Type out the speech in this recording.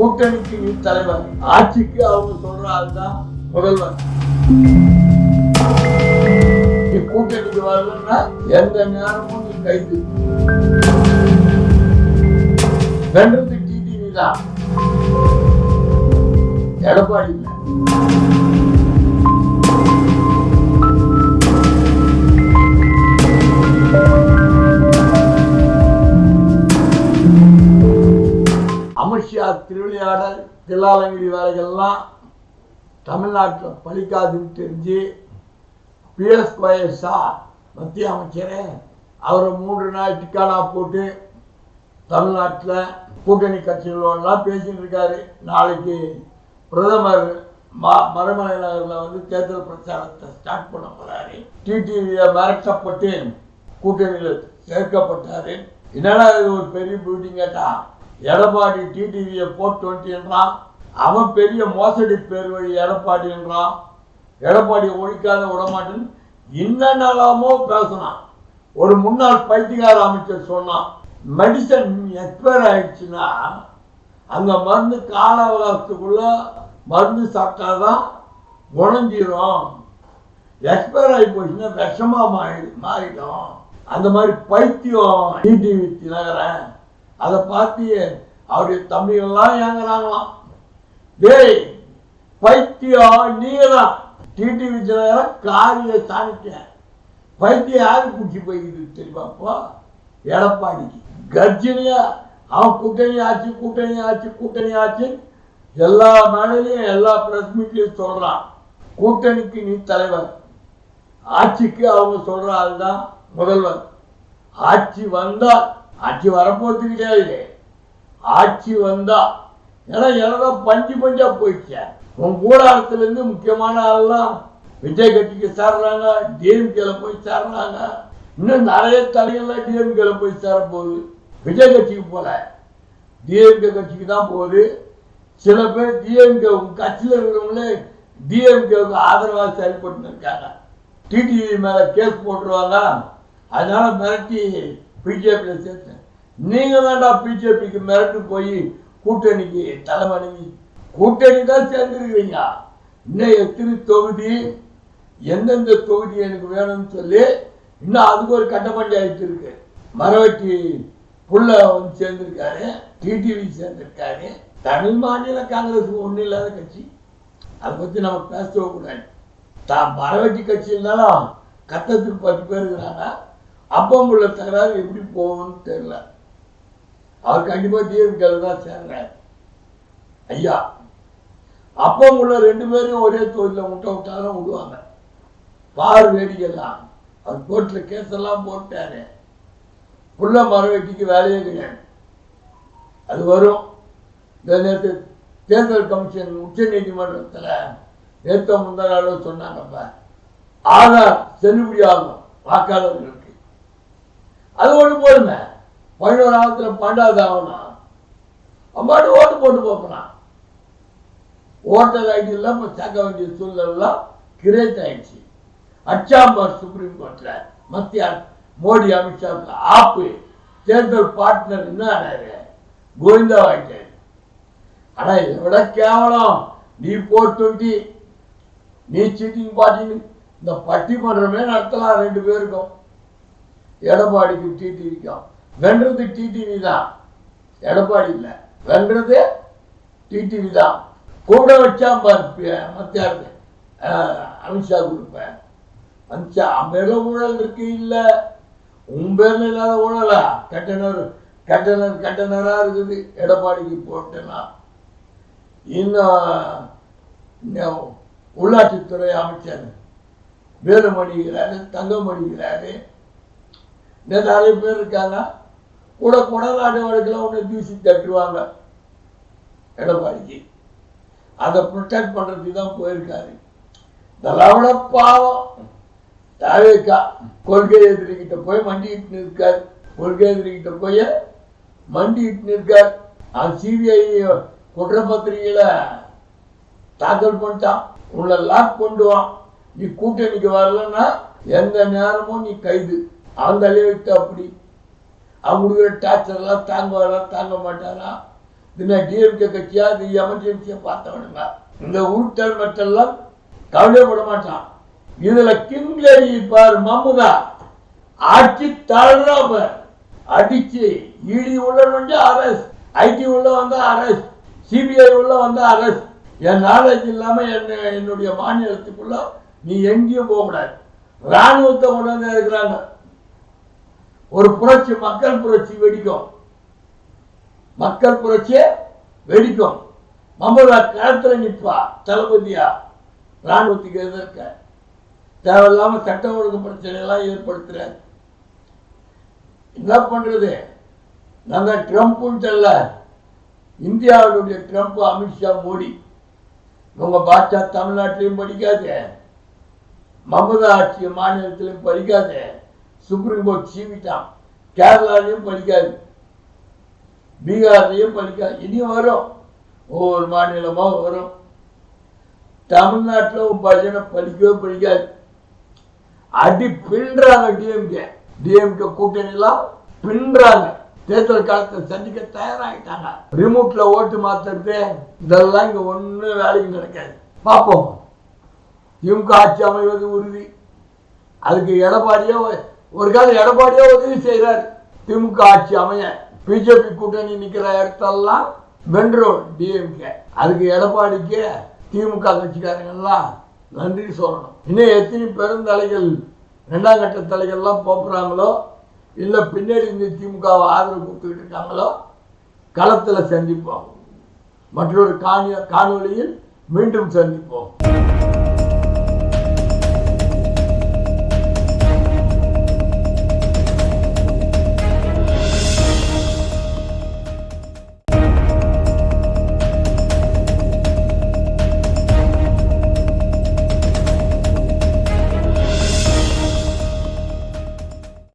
கூட்டணிக்கு நீ தலைவர் ஆட்சிக்கு அவங்க சொல்ற ஆள்தான் முதல்வர். நீ கூட்டணிக்கு வரலன்னா எந்த நேரமும் நீ கைது. வென்றது டிடிவி தான். எடப்பாடி திருவிளையாடல் தில்லாலங்குடி வேலைகள்லாம் தமிழ்நாட்டில் பழிக்காது தெரிஞ்சு பிஎஸ் கோயஸா மத்திய அமைச்சரே அவரை மூன்று நாள் டிக்கானா போட்டு தமிழ்நாட்டில் கூட்டணி கட்சிகளோடலாம் பேசிகிட்டு இருக்காரு. நாளைக்கு பிரதமர் மா மரமலை நகரில் வந்து தேர்தல் பிரச்சாரத்தை ஸ்டார்ட் பண்ண போகிறாரு டிடிவியை மிரட்டப்பட்டு கூட்டணியில் சேர்க்கப்பட்டார். என்னடா இது ஒரு பெரிய பில்டிங் கேட்டால் எடப்பாடி டிடிவியை போர் டுவெண்ட்டின்றான் அவன் பெரிய மோசடி பேர் வழி எடப்பாடின்றான் எடப்பாடி ஒழிக்காத விடமாட்டேன்னு என்னென்னலாமோ பேசினான். ஒரு முன்னாள் பைத்தியகார அமைச்சர் சொன்னான் மெடிசன் எக்ஸ்பயர் ஆயிடுச்சுன்னா அந்த மருந்து கால அவகாசத்துக்குள்ள மருந்து சாப்பிட்டாதான் குணஞ்சிரும். எக்ஸ்பயர் ஆகி போச்சுன்னா விஷமாக மாறி மாறிடும். அந்த மாதிரி பைத்தியம் டிடிவி தினகரன். அதை பார்த்து அவருடைய தம்பிகள்லாம் ஏங்குறாங்களாம் டேய் பைத்தியம் நீங்க தான் டிடிவி தினகரன் காரிய சாணிக்க பைத்தியம் யாரு குடிச்சு போய்க்குது தெரியுமாப்போ எடப்பாடிக்கு. கர்ஜினியா அவன் கூட்டணி ஆச்சு கூட்டணி ஆச்சு கூட்டணி ஆச்சு. எல்லா மேடையிலையும் எல்லா பிரஸ் மீட்லையும் சொல்றான். கூட்டணிக்கு நீ தலைவர். ஆட்சிக்கு அவங்க சொல்ற ஆள் தான் முதல்வர். ஆட்சி வந்தால் ஆட்சி வரப்போறது கிடையாது. ஆட்சி வந்தா ஏன்னா எல்லாம் பஞ்சு பஞ்சா போயிடுச்சு. உன் கூடாரத்துல இருந்து முக்கியமான ஆள்லாம் விஜய் கட்சிக்கு சேர்றாங்க டிஎம்கேல போய் சேர்றாங்க இன்னும் நிறைய தலைகள்லாம் டிஎம்கேல போய் சேர போகுது விஜய் கட்சிக்கு போல. டிஎம்கே கட்சிக்கு தான் போகுது. சில பேர் டிஎம்கே கட்சியில் இருக்கிறவங்களே டிஎம்கேவுக்கு ஆதரவாக செயல்பட்டு இருக்காங்க. டிடிவி மேலே கேஸ் போட்டுருவாங்க. அதனால மிரட்டி பிஜேபியில் சேர்த்தேன். நீங்கள் தான்டா பிஜேபிக்கு மிரட்டு போய் கூட்டணிக்கு தலைமனைவி கூட்டணி தான் சேர்ந்துருக்கிறீங்க. இன்னும் எத்தனை தொகுதி எந்தெந்த தொகுதி எனக்கு வேணும்னு சொல்லி இன்னும் அதுக்கு ஒரு கட்ட ஆகிட்டு இருக்கு. மரவட்டி புள்ள வந்து சேர்ந்திருக்காரு டிடிவி சேர்ந்திருக்காரு. தமிழ் மாநில காங்கிரஸ் ஒன்றும் இல்லாத கட்சி. அதை பற்றி நம்ம பேசவே கூடாது. தான் மரவட்டி கட்சி இருந்தாலும் கத்தத்துக்கு பத்து பேர் இருக்கிறாங்க. அப்பம் உள்ள தகராறு எப்படி போகும்னு தெரியல. அவர் கண்டிப்பாக டிஎம்கேல தான் சேர்றாரு. ஐயா அப்பம் உள்ள ரெண்டு பேரும் ஒரே தொழிலில் முட்டை விட்டாலும் விடுவாங்க. பார் வேடிக்கைலாம் அவர் கோர்ட்டில் கேஸெல்லாம் போட்டாரு. புள்ள மரவெட்டிக்கு வேலையே கிடையாது. அது வரும். இந்த நேற்று தேர்தல் கமிஷன் உச்ச நீதிமன்றத்தில் நேற்று முந்தா நாள் சொன்னாங்கப்ப ஆதார் செல்லுபடியாகும். வாக்காளர்களுக்கு அது ஒன்று போதுமே பதினோராவத்தில் பன்னெண்டாவது ஆகணும் அம்மாட்டு ஓட்டு போட்டு போப்பலாம் ஓட்டர் ஐடியில் இப்போ சேர்க்க வேண்டிய சூழ்நிலாம் கிரியேட் ஆயிடுச்சு. அச்சாம்பார் சுப்ரீம் கோர்ட்டில் மத்திய மோடி அமித்ஷா ஆப்பு. தேர்தல் பார்ட்னர் என்ன ஆனாரு? கோவிந்தா வாங்கிட்டார். ஆனால் இதை விட கேவலம். நீ போட்டு நீ சீட்டிங் பார்ட்டின்னு இந்த பட்டிமன்றமே நடத்தலாம் ரெண்டு பேருக்கும். எடப்பாடிக்கு டிடிவிக்கும் வென்றது டிடிவி தான் எடப்பாடி இல்லை. வென்றது டிடிவி தான் கூட வச்சா மத்தியார் அமித்ஷா கொடுப்பேன். அமித்ஷா மேல ஊழல் இருக்கு இல்லை. உன் பேர்ல இல்லாத ஊழலா? கட்டணர் கட்டணர் கட்டணரா இருக்குது. எடப்பாடிக்கு போட்டனா? இன்னும் இன்னும் உள்ளாட்சித்துறை அமைச்சர் வேலுமணிகிறாரு தங்கமணிகிறாரு. இன்னும் நிறைய பேர் இருக்காங்க. கூட கொடநாட்டு வழக்கில் ஒன்று தூசி தட்டுவாங்க. எடப்பாடிக்கு அதை ப்ரொடெக்ட் பண்ணுறதுக்கு தான் போயிருக்காரு. இதெல்லாம் விட பாவம். தாவேக்கா கொள்கை எதிரிக்கிட்ட போய் மண்டிட்டு நிற்கார் கொள்கை எதிரிக்கிட்ட போய் மண்டிட்டு நிற்கார் அந்த சிபிஐ குற்றப்பத்திரிகையில தாக்கல் பண்ணிட்டான். உன்னை லாக் பண்ணுவான் நீ கூட்டணிக்கு வரலன்னா எந்த நேரமும் நீ கைது. அந்த அளவுக்கு அப்படி. அவங்களுக்கு கொடுக்குற டார்ச்சர்லாம் தாங்குவாரா தாங்க மாட்டாரா? இதுனா டிஎம்கே கட்சியா இது எமர்ஜென்சியை பார்த்தவனுங்க இந்த உருட்டல் மட்டெல்லாம் கவலைப்பட மாட்டான் இதுல கிங்லேடி பார் மம்முதா ஆட்சி தளர்றாம அடிச்சு இடி உள்ள வந்து அரசு ஐடி உள்ள வந்த அரசு சிபிஐ உள்ள வந்த அரசு. என் நாலேஜ் இல்லாம என்ன என்னுடைய மாநிலத்துக்குள்ள நீ எங்கேயும் போக கூடாது ராணுவத்தை கொண்டு வந்து இருக்கிறாங்க ஒரு புரட்சி மக்கள் புரட்சி வெடிக்கும். மக்கள் புரட்சி வெடிக்கும். மமதா களத்தில் நிற்பா தளபதியா? ராணுவத்துக்கு எதிர்க்க. தேவையில்லாம சட்டம் ஒழுங்கு பிரச்சனை எல்லாம் ஏற்படுத்துறாரு என்ன பண்றது? நாங்கள் ட்ரம்ப்னு சொல்ல இந்தியாவுடைய ட்ரம்ப் அமித்ஷா மோடி. உங்க பாட்சா தமிழ்நாட்டிலையும் படிக்காது. மமதா ஆட்சி மாநிலத்திலையும் படிக்காது. Supreme court சீவிட்டான் கேரளாலையும் படிக்காது. பீகார்லையும் படிக்காது. இனி வரும். ஒவ்வொரு மாநிலமாக வரும். தமிழ்நாட்டில் பஜனை படிக்கவே படிக்காது. அடி பின்றாங்க டிஎம்கே டிஎம்கே கூட்டணிலாம் பின்றாங்க தேர்தல் காலத்தை சந்திக்க தயாராகிட்டாங்க. ரிமோட்ல ஓட்டு மாத்துறது இதெல்லாம் இங்க ஒன்றும் வேலைக்கு நடக்காது பார்ப்போம். திமுக ஆட்சி அமைவது உறுதி. அதுக்கு எடப்பாடியே ஒரு காலம் எடப்பாடியே உதவி செய்கிறார். திமுக ஆட்சி அமைய பிஜேபி கூட்டணி நிக்கிற இடத்தெல்லாம் வென்றோம் டிஎம்கே. அதுக்கு எடப்பாடிக்கு திமுக கட்சிக்காரங்கெல்லாம் நன்றி சொல்லணும். இன்னும் எத்தனை பெருந்தலைகள் ரெண்டாம் கட்ட தலைகள்லாம் போப்புறாங்களோ இல்லை பின்னாடி இந்த திமுகவை ஆதரவு கொடுத்துக்கிட்டு இருக்காங்களோ களத்தில் சந்திப்போம். மற்றொரு காணொ காணொளியில் மீண்டும் சந்திப்போம்.